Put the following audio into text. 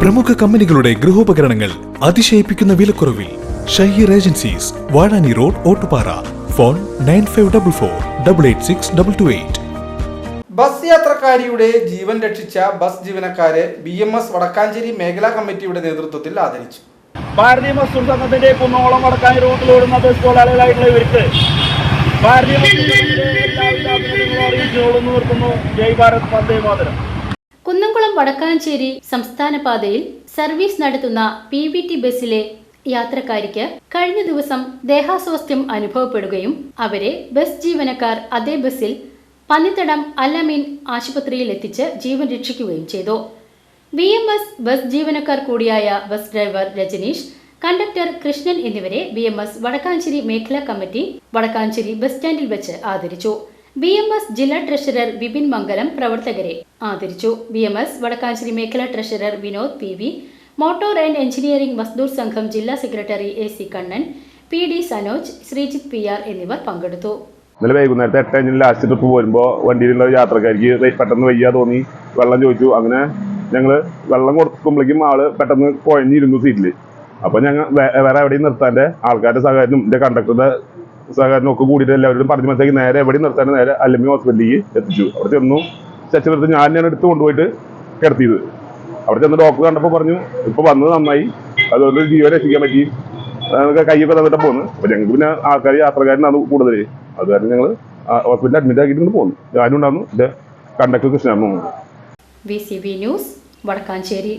പ്രമുഖ കമ്പനികളുടെ ഗൃഹോപകരണങ്ങൾ അതിശയിപ്പിക്കുന്ന വിലക്കുറവിൽ Shaheer agencies Vazhani road Ottupara. Phone nine five double four double eight six double two eight. Bus യാത്രക്കാരിയുടെ ജീവൻ രക്ഷിച്ച ബസ് ജീവനക്കാരെ ബി എം എസ് വടക്കാഞ്ചേരി മേഖലാ കമ്മിറ്റിയുടെ നേതൃത്വത്തിൽ ആദരിച്ചു. ഭാരതീയ ബസ് സംഘത്തിന്റെ കുന്നോളം വടക്കാഞ്ചേരി റൂട്ടിൽ ഓടുന്ന ബസ് തൊഴിലാളികളായിട്ടുള്ള ഇവർക്ക് ഭാരതീയ നിർത്തുന്നു. ജയ് ഭാരത് വന്ദേ മാതരം. കുന്നംകുളം വടക്കാഞ്ചേരി സംസ്ഥാന പാതയിൽ സർവീസ് നടത്തുന്ന പി വി ടി ബസ്സിലെ യാത്രക്കാരിക്ക് കഴിഞ്ഞ ദിവസം ദേഹാസ്വാസ്ഥ്യം അനുഭവപ്പെടുകയും അവരെ ബസ് ജീവനക്കാർ അതേ ബസ്സിൽ പന്നിത്തടം അല്ലമീൻ ആശുപത്രിയിൽ എത്തിച്ച് ജീവൻ രക്ഷിക്കുകയും ചെയ്തു. ബി എം എസ് ബസ് ജീവനക്കാർ കൂടിയായ bus driver Rajaneesh conductor Krishnan എന്നിവരെ ബി എം എസ് വടക്കാഞ്ചേരി മേഖലാ കമ്മിറ്റി വടക്കാഞ്ചേരി ബസ് സ്റ്റാൻഡിൽ വെച്ച് ആദരിച്ചു. ബി എം എസ് ജില്ലാ ട്രഷറർ വിപിൻ മംഗലം പ്രവർത്തകരെ ആദരിച്ചു. ബി എം എസ് വടക്കാഞ്ചേരി മേഖലാ treasurer Vinod P V motor and engineering Mazdoor Sangham ജില്ലാ secretary A C Kannan P D Sanoj Sreejith P R എന്നിവർ പങ്കെടുത്തു. ഇന്നലെ വൈകുന്നേരത്തെ എട്ട് അഞ്ചിന് ലാസ്റ്റ് ട്രിപ്പ് പോരുമ്പോൾ വണ്ടിയിലുള്ള യാത്രക്കാർക്ക് പെട്ടെന്ന് വയ്യാ തോന്നി. വെള്ളം ചോദിച്ചു. അങ്ങനെ ഞങ്ങൾ വെള്ളം കൊടുക്കുമ്പോഴേക്കും ആൾ പെട്ടെന്ന് കുഴഞ്ഞിരുന്നു സീറ്റിൽ അപ്പോൾ ഞങ്ങൾ വേറെ എവിടെയും നിർത്താന്റെ ആൾക്കാരുടെ സഹായത്തിനും എന്റെ കണ്ടക്ടറുടെ സഹകരണം ഒക്കെ കൂടിയിട്ട് എല്ലാവരോടും പറഞ്ഞു മനസ്സിലാക്കി നേരെ എവിടെയും നിർത്താനും നേരെ അല്ലമ്മി ഹോസ്പിറ്റലിലേക്ക് എത്തിച്ചു. അവിടെ ചെന്നു സ്ട്രെച്ചർ നിർത്തി ഞാൻ ഞാൻ എടുത്ത് കൊണ്ടുപോയിട്ട് കിടത്തിയത്. അവിടെ ചെന്ന് ഡോക്ടർ കണ്ടപ്പോൾ പറഞ്ഞു ഇപ്പോൾ വന്നത് നന്നായി. അതുകൊണ്ട് ജീവൻ രക്ഷിക്കാൻ പറ്റി. അതൊക്കെ കൈയൊക്കെ തന്നിട്ട് പോന്നു. അപ്പോൾ ഞങ്ങൾക്ക് പിന്നെ ആൾക്കാർ യാത്രക്കാരനാണ് കൂടുതൽ അത് കാരണം ഞങ്ങൾ ഹോസ്പിറ്റലിൽ അഡ്മിറ്റ് ആക്കിയിട്ട് പോകുന്നു ഞാനും ഉണ്ടായിരുന്നു. എന്റെ കണ്ടക്ടർ കൃഷ്ണനും V C B news Vadakkanchery.